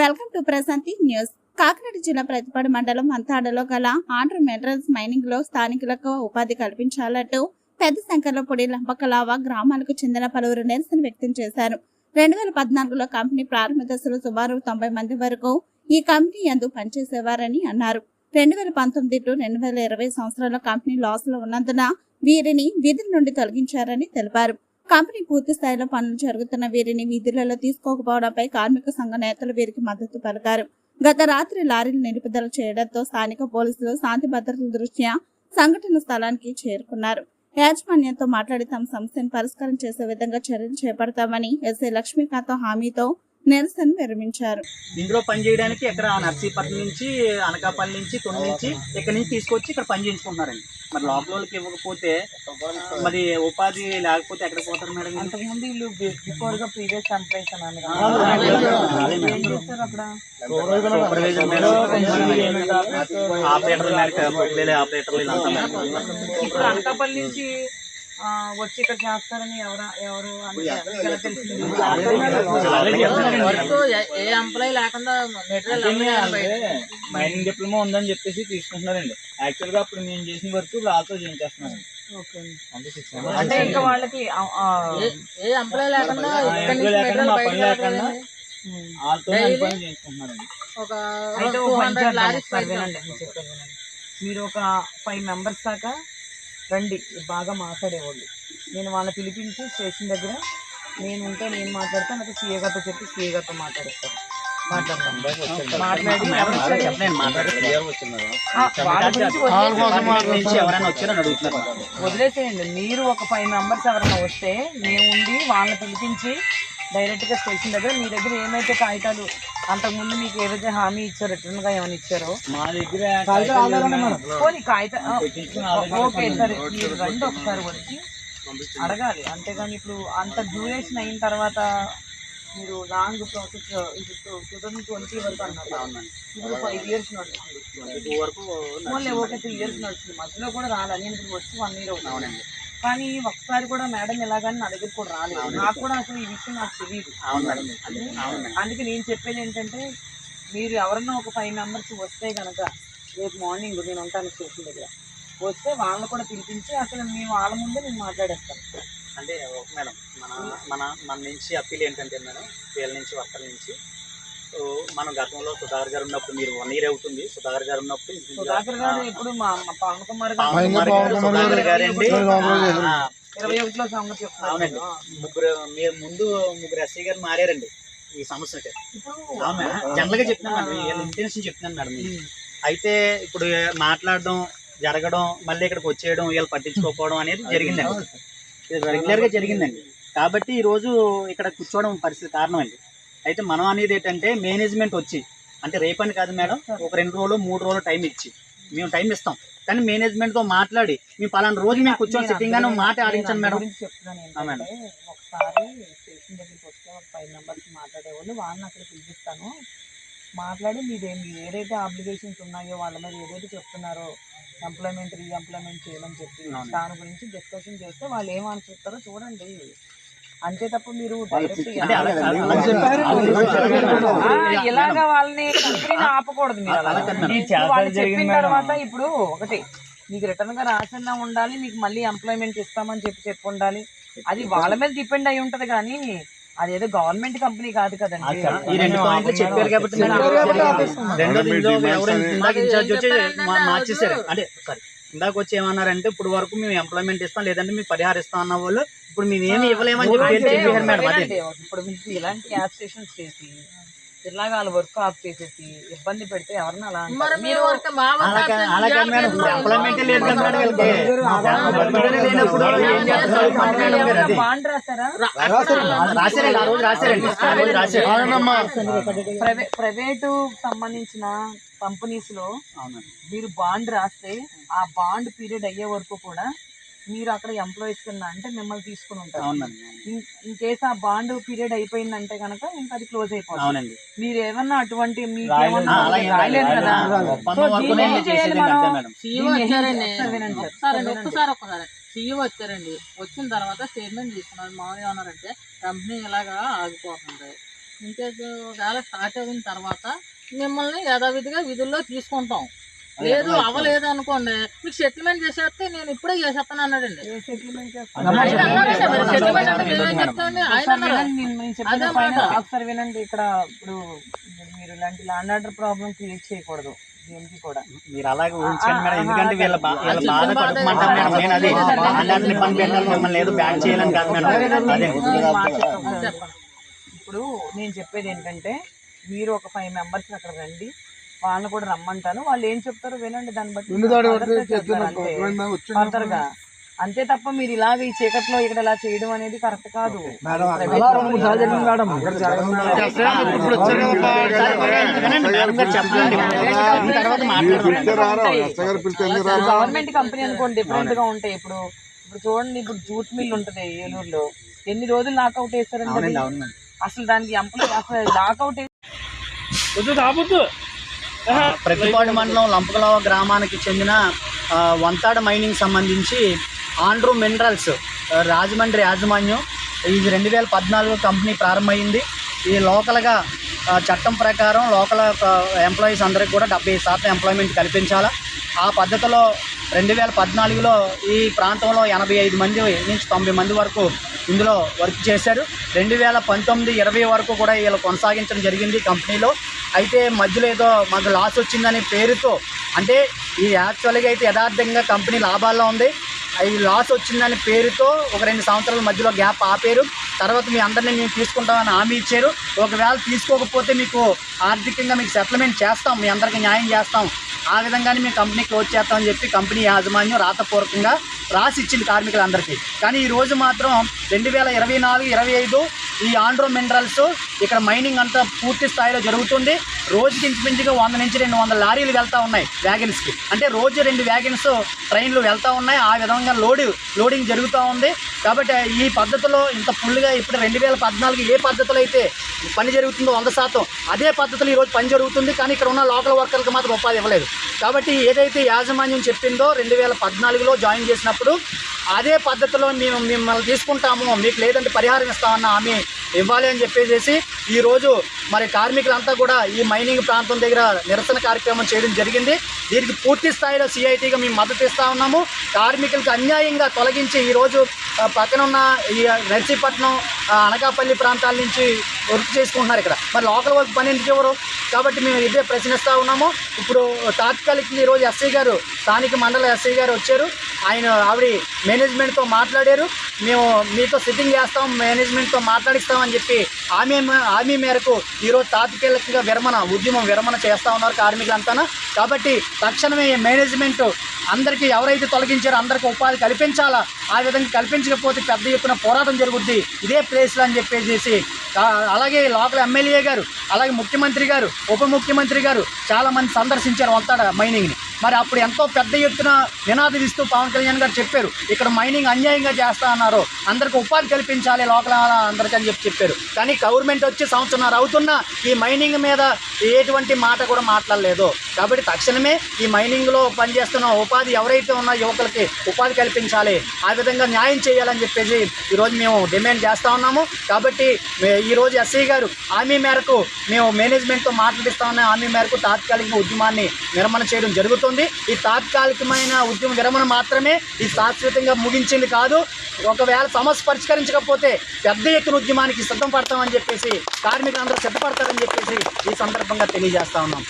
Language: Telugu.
Welcome to Prashanti news. Kakinada జిల్లా ప్రతిపాడు మండలం మంతాడలో గల ఆంధ్ర మినరల్స్ మైనింగ్లో స్థానికులకు ఉపాధి కల్పించాలంటూ పెద్ద సంఖ్యలో పొడి లంపకలావా గ్రామాలకు చెందిన పలువురు నిరసన వ్యక్తం చేశారు. రెండు వేల పద్నాలుగులో కంపెనీ ప్రారంభ దశలో సుమారు తొంభై మంది వరకు ఈ కంపెనీ ఎందు పనిచేసేవారని అన్నారు. రెండు వేల పంతొమ్మిది టు రెండు వేల ఇరవై సంవత్సరాల కంపెనీ లాస్లో ఉన్నందున వీరిని విధుల నుండి తొలగించారని తెలిపారు. కంపెనీ పూర్తి స్థాయిలో పనులు జరుగుతున్న వీరిని విధులలో తీసుకోకపోవడంపై కార్మిక సంఘ నేతలు వీరికి మద్దతు పలికారు. గత రాత్రి లారీలు నిలుపుదల చేయడంతో స్థానిక పోలీసులు శాంతి భద్రతల దృష్ట్యా సంఘటన స్థలానికి చేరుకున్నారు. యాజమాన్యంతో మాట్లాడి తమ సమస్యను పరిష్కారం చేసే విధంగా చర్యలు చేపడతామని ఎస్ఐ లక్ష్మీకాంత్ హామీతో నిరసన విరమించారు. ఇందులో పని చేయడానికి ఇక్కడ నర్సీపట్నం నుంచి అనకాపల్లి నుంచి తొమ్మిది నుంచి ఇక్కడ నుంచి తీసుకొచ్చి ఇక్కడ పని చేయించుకుంటున్నారండి. మరి లోపల వాళ్ళకి ఇవ్వకపోతే మరి ఉపాధి లేకపోతే ఎక్కడ పోతారు మేడం? అంతకుముందు వీళ్ళు బిఫోర్గా ప్రీవియస్ మేడం. ఆపరేటర్లు ఆపరేటర్లు. ఇప్పుడు అనకాపల్లి నుంచి వచ్చి ఇక్కడ చేస్తారని ఎవరు ఎవరు ఏ- ఎంప్లాయీ లేకుండా మెటీరియల్ మైనింగ్ డిప్లొమా ఉందని చెప్పేసి తీసుకుంటున్నారండి. యాక్చువల్గా అప్పుడు మేము చేసిన వర్క్ ఇప్పుడు ఆల్సో చేయించేస్తున్నాం ఓకే. అంటే ఇంకా వాళ్ళకి ఏ- ఎంప్లాయీ లేకుండా ఒక. మీరు ఒక ఫైవ్ మెంబర్స్ దాకా రండి బాగా మాట్లాడేవాళ్ళు. నేను వాళ్ళని పిలిపించి స్టేషన్ దగ్గర నేను ఉంటే నేను మాట్లాడతాను అయితే సీఏ గారితో చెప్పి సీఏ గారితో మాట్లాడతాను. వదిలేసేయండి. మీరు ఒక ఫైవ్ మెంబర్స్ ఎవరైనా వస్తే మేము ఉండి వాళ్ళని పిలిపించి డైరెక్ట్గా స్టేషన్ దగ్గర మీ దగ్గర ఏమైతే కాగితాలు అంతకుముందు మీకు ఏదైతే హామీ ఇచ్చారో రిటర్న్గా ఏమైనా ఇచ్చారో? మా దగ్గర. పోనీ కాగితం ఓకే సరే. మీరు రండి ఒకసారి వచ్చి అడగాలి. అంతేగాని ఇప్పుడు అంత డ్యూరేషన్ అయిన తర్వాత మీరు లాంగ్ ప్రాసెస్ ఇప్పుడు టూ థౌసండ్ ట్వంటీ వరకు అన్నారు. ఇప్పుడు ఫైవ్ ఇయర్స్ నడుస్తుంది. ఓన్లీ ఓకే త్రీ ఇయర్స్ నడుస్తుంది. మధ్యలో కూడా రాలేదు నేను ఇప్పుడు వచ్చి వన్ ఇయర్ అవుతుంది. కానీ ఒకసారి కూడా మేడం ఎలాగని నా దగ్గర కూడా రాలేదు. నాకు కూడా అసలు ఈ విషయం నాకు తెలియదు అందుకే నేను చెప్పేది ఏంటంటే మీరు ఎవరన్నా ఒక ఫైవ్ మెంబర్స్ వస్తే కనుక రేపు మార్నింగ్ నేను ఉంటాను స్టేషన్ దగ్గర. వస్తే వాళ్ళని కూడా పిలిపించి అసలు మేము వాళ్ళ ముందే నేను మాట్లాడేస్తాను. అంటే మేడం మన మన మన నుంచి అప్పీల్ ఏంటంటే మేడం వీళ్ళ నుంచి వర్కర్ల నుంచి మనం గతంలో సుధాకర్ గారు ఉన్నప్పుడు మీరు వన్ ఇయర్ అవుతుంది. సుధాకర్ గారు ఉన్నప్పుడు పవన్ కుమార్ సుధాకర్ గారండి అవునండి. ముగ్గురు మీరు ముందు ముగ్గురు ఎస్ఐ గారు మారారండి ఈ సమస్యకి. ఇప్పుడు అవును మేడం జనరల్గా చెప్తున్నాను మేడం ఇంటెన్షన్ చెప్తున్నాను మేడం. అయితే ఇప్పుడు మాట్లాడడం జరగడం మళ్ళీ ఇక్కడికి వచ్చేయడం వీళ్ళు పట్టించుకోకపోవడం అనేది జరిగిందండి. ఇది రెగ్యులర్గా జరిగిందండి. కాబట్టి ఈ రోజు ఇక్కడ కూర్చోవడం పరిస్థితి కారణం అండి. అయితే మనం అనేది ఏంటంటే మేనేజ్మెంట్ వచ్చి అంటే రేపని కాదు మేడం ఒక రెండు రోజులు మూడు రోజులు టైం ఇచ్చి. మేము టైం ఇస్తాం. కానీ మేనేజ్మెంట్తో మాట్లాడి మేము పలానా రోజు మేము కూర్చొని సిట్టింగ్ గానే మాట ఆడించండి మేడం. గురించి చెప్తున్నాను మేడం. ఒకసారి స్టేషన్ దగ్గరికి వస్తే ఒక ఫైవ్ మెంబర్స్ మాట్లాడేవాళ్ళు వాళ్ళని అక్కడ పిలిపిస్తాను. మాట్లాడి మీదే మీరు ఏదైతే అప్లికేషన్స్ ఉన్నాయో వాళ్ళ మీద ఏదైతే చెప్తున్నారో ఎంప్లాయ్మెంట్ రీ ఎంప్లాయ్మెంట్ చేయమని చెప్పి. దాని గురించి డిస్కషన్ చేస్తే వాళ్ళు ఏమని చెప్తారో చూడండి. అంతే తప్ప మీరు ఇలాగా వాళ్ళని ఆపకూడదు మీరు వాళ్ళు చెప్పిన తర్వాత ఇప్పుడు ఒకటి మీకు రిటర్న్గా రాసిన ఉండాలి మీకు మళ్ళీ ఎంప్లాయ్మెంట్ ఇస్తామని చెప్పి చెప్పి ఉండాలి అది వాళ్ళ మీద డిపెండ్ అయి ఉంటది కానీ అదేదో గవర్నమెంట్ కంపెనీ కాదు కదండి. ఈ రెండు పాయింట్లు చెప్పారు కాబట్టి ఇందాక వచ్చి అంటే ఇందాక ఏమన్నారంటే ఇప్పుడు వరకు మేము ఎంప్లాయ్మెంట్ ఇస్తాం లేదంటే మేము పరిహారం ఇస్తాం అన్న వాళ్ళు ఇప్పుడు మేము ఏమి ఇవ్వలేమని చెప్పి మేడం? అదే ఇప్పుడు మీకు ఇలాంటి స్టేషన్స్ చేసి ఇలాగ వాళ్ళ వర్క్ ఆఫ్ చేసేసి ఇబ్బంది పెడితే ఎవరన్నా అలా. బాండ్ రాస్తారా? రాశారండి ఆ రోజు రాశారండి. ఆ రోజు రాశారు. ప్రైవే ప్రైవేటు సంబంధించిన కంపెనీస్లో అవునండి. మీరు బాండ్ రాస్తే ఆ బాండ్ పీరియడ్ అయ్యే వరకు కూడా మీరు అక్కడ ఎంప్లాయీస్ కింద అంటే మిమ్మల్ని తీసుకుని ఉంటారు. ఇన్ కేస్ ఆ బాండ్ పీరియడ్ అయిపోయిందంటే కనుక ఇంకా అది క్లోజ్ అయిపోతుంది మీరు ఏమన్నా అటువంటి మీకు. ఏమన్నా రాయలేదు కదా? సో దీన్ని ఏం చేయాలి మనం? వినండి సార్. ఒక్కసారి ఒక్కసారి. సీఈఓ వచ్చారండి. వచ్చిన తర్వాత స్టేట్మెంట్ తీసుకున్నారు. మామూలు ఏమన్నారంటే కంపెనీ ఇలాగా ఆగిపోతుంది. ఇంకేజ్ ఒకవేళ స్టార్ట్ అయిన తర్వాత మిమ్మల్ని యథావిధిగా విధుల్లో తీసుకుంటాం. లేదు అవ్వలేదు అనుకోండి. మీకు సెటిల్మెంట్ చేసేస్తే నేను ఇప్పుడే చేసేస్తాను అన్నాడండి. ఒకసారి వినండి ఇక్కడ ఇప్పుడు మీరు ఇలాంటి ల్యాండ్ ఆర్డర్ ప్రాబ్లం క్రియేట్ చేయకూడదు దేనికి కూడా. మీరు అలాగే ఊహించండి మేడం. ఎందుకంటే వీళ్ళ బా- వీళ్ళ బాధ కడుపుమంటారు మేడం. నేను అది అలాంటి పని పెట్టాలి మిమ్మల్ని ఏదో బ్యాన్ చేయాలని కాదు మేడం. అదే. ఇప్పుడు నేను చెప్పేది ఏంటంటే మీరు ఒక ఫైవ్ మెంబర్స్ అక్కడ రండి. వాళ్ళని కూడా రమ్మంటాను. వాళ్ళు ఏం చెప్తారో వినండి దాన్ని బట్టి చేస్తారు అంతే. తప్ప మీరు ఇలాగ ఈ చీకట్లో ఇక్కడ ఇలా చేయడం అనేది కరెక్ట్ కాదు. గవర్నమెంట్ కంపెనీ అనుకోండి డిఫరెంట్గా ఉంటాయి. ఇప్పుడు ఇప్పుడు చూడండి ఇప్పుడు జూట్ మిల్ ఉంటది ఏలూరులో. ఎన్ని రోజులు లాకౌట్ వేస్తారండి అసలు దానికి ఎంప్లాయ్ అసలు లాకౌట్ ప్రతిపాడు మండలం లంపకలవ గ్రామానికి చెందిన వంతాడ మైనింగ్ సంబంధించి ఆండ్రూ మినరల్స్ రాజమండ్రి యాజమాన్యం. ఇది రెండు వేల పద్నాలుగు కంపెనీ ప్రారంభమైంది. ఈ లోకల్గా చట్టం ప్రకారం లోకల్ ఎంప్లాయీస్ అందరికి కూడా డెబ్బై శాతం ఎంప్లాయ్మెంట్ కల్పించాలా. ఆ పద్ధతిలో రెండు వేల పద్నాలుగులో ఈ ప్రాంతంలో ఎనభై ఐదు మంది నుంచి తొంభై మంది వరకు ఇందులో వర్క్ చేశారు. రెండు వేల పంతొమ్మిది ఇరవై వరకు కూడా వీళ్ళు కొనసాగించడం జరిగింది కంపెనీలో. అయితే మధ్యలో ఏదో మాకు లాస్ వచ్చిందనే పేరుతో అంటే ఈ యాక్చువల్గా అయితే యథార్థంగా కంపెనీ లాభాల్లో ఉంది. ఈ లాస్ వచ్చిందనే పేరుతో ఒక రెండు సంవత్సరాల మధ్యలో గ్యాప్ ఆపేరు. తర్వాత మీ అందరినీ మేము తీసుకుంటామని హామీ ఇచ్చారు. ఒకవేళ తీసుకోకపోతే మీకు ఆర్థికంగా మీకు సెటిల్మెంట్ చేస్తాం మీ అందరికీ న్యాయం చేస్తాం. ఆ విధంగానే మేము కంపెనీ క్లోజ్ చేస్తామని చెప్పి కంపెనీ యాజమాన్యం రాతపూర్వకంగా రాసి ఇచ్చింది కార్మికులందరికీ. కానీ ఈరోజు మాత్రం రెండు వేల ఇరవై నాలుగు ఇరవై ఐదు ఈ ఆండ్రో మినరల్స్ ఇక్కడ మైనింగ్ అంతా పూర్తి స్థాయిలో జరుగుతుంది. రోజుకి ఇంచుమించుగా వంద నుంచి రెండు వందల లారీలు వెళ్తూ ఉన్నాయి వ్యాగన్స్కి అంటే రోజు రెండు వ్యాగన్స్ ట్రైన్లు వెళ్తూ ఉన్నాయి. ఆ విధంగా లోడ్ లోడింగ్ జరుగుతూ ఉంది. కాబట్టి ఈ పద్ధతిలో ఇంత ఫుల్గా ఇప్పుడు రెండు వేల పద్నాలుగు ఏ పద్ధతిలో అయితే పని జరుగుతుందో వంద శాతం అదే పద్ధతిలో ఈరోజు పని జరుగుతుంది. కానీ ఇక్కడ ఉన్న లోకల్ వర్కర్లకు మాత్రం ఉపాధి ఇవ్వలేదు. కాబట్టి ఏదైతే యాజమాన్యం చెప్పిందో రెండు వేల పద్నాలుగులో జాయిన్ చేసినప్పుడు అదే పద్ధతిలో మేము మిమ్మల్ని తీసుకుంటాము మీకు లేదంటే పరిహారం ఇస్తామన్న హామీ ఇవ్వాలి అని చెప్పేసి ఈరోజు మరి కార్మికులంతా కూడా ఈ మైనింగ్ ప్రాంతం దగ్గర నిరసన కార్యక్రమం చేయడం జరిగింది. దీనికి పూర్తి స్థాయిలో సిఐటిగా మేము మద్దతు ఇస్తా ఉన్నాము. కార్మికులకు అన్యాయంగా తొలగించి ఈరోజు పక్కనున్న ఈ నర్సీపట్నం అనకాపల్లి ప్రాంతాల నుంచి వర్క్ చేసుకుంటున్నారు ఇక్కడ. మరి లోకల్ వర్క్ పని ఎందుకు ఎవరు? కాబట్టి మేము ఇదే ప్రశ్నిస్తూ ఉన్నాము. ఇప్పుడు తాత్కాలికంగా ఈరోజు ఎస్ఐ గారు స్థానిక మండల ఎస్ఐ గారు వచ్చారు. ఆయన ఆవిడ మేనేజ్మెంట్తో మాట్లాడారు. మేము మీతో సిట్టింగ్ చేస్తాం మేనేజ్మెంట్తో మాట్లాడిస్తామని చెప్పి హామీ హామీ మేరకు ఈరోజు తాత్కాలికంగా విరమణ ఉద్యమం విరమణ చేస్తూ ఉన్నారు కార్మికులంతా కాబట్టి తక్షణమే మేనేజ్మెంట్ అందరికీ ఎవరైతే తొలగించారో అందరికీ ఉపాధి కల్పించాలా? ఆ విధంగా కల్పించకపోతే పెద్ద ఎత్తున పోరాటం జరుగుద్ది. ఇదే ప్లేస్లో అని చెప్పేసి అలాగే లోకల్ ఎమ్మెల్యే గారు అలాగే ముఖ్యమంత్రి గారు ఉప ముఖ్యమంత్రి గారు చాలా మంది సందర్శించారు వంతాడ మైనింగ్ని. మరి అప్పుడు ఎంతో పెద్ద ఎత్తున నినాదం ఇస్తూ పవన్ కళ్యాణ్ గారు చెప్పారు ఇక్కడ మైనింగ్ అన్యాయంగా చేస్తా అన్నారు. అందరికి ఉపాధి కల్పించాలి లోకల్ అందరికీ అని చెప్పి చెప్పారు. కానీ గవర్నమెంట్ వచ్చి సంవత్సరాలు అవుతున్నా ఈ మైనింగ్ మీద ఎటువంటి మాట కూడా మాట్లాడలేదు. కాబట్టి తక్షణమే ఈ మైనింగ్లో పనిచేస్తున్న ఉపాధి ఎవరైతే ఉన్న యువకులకి ఉపాధి కల్పించాలి ఆ విధంగా న్యాయం చేయాలని చెప్పేసి ఈరోజు మేము డిమాండ్ చేస్తూ ఉన్నాము. కాబట్టి ఈరోజు ఎస్ఐ గారు హామీ మేరకు మేము మేనేజ్మెంట్తో మాట్లాడిస్తా ఉన్న హామీ మేరకు తాత్కాలిక ఉద్యమాన్ని నిర్మాణం చేయడం జరుగుతుంది ఈ తాత్కాలికమైన ఉద్యమ విరమణ మాత్రమే ఇది శాశ్వతంగా ముగించింది కాదు. ఒకవేళ సమస్య పరిష్కరించకపోతే పెద్ద ఎత్తున ఉద్యమానికి సిద్ధం పడతామని చెప్పేసి కార్మికులందరూ సిద్ధపడతారని చెప్పేసి ఈ సందర్భంగా తెలియజేస్తా ఉన్నాం.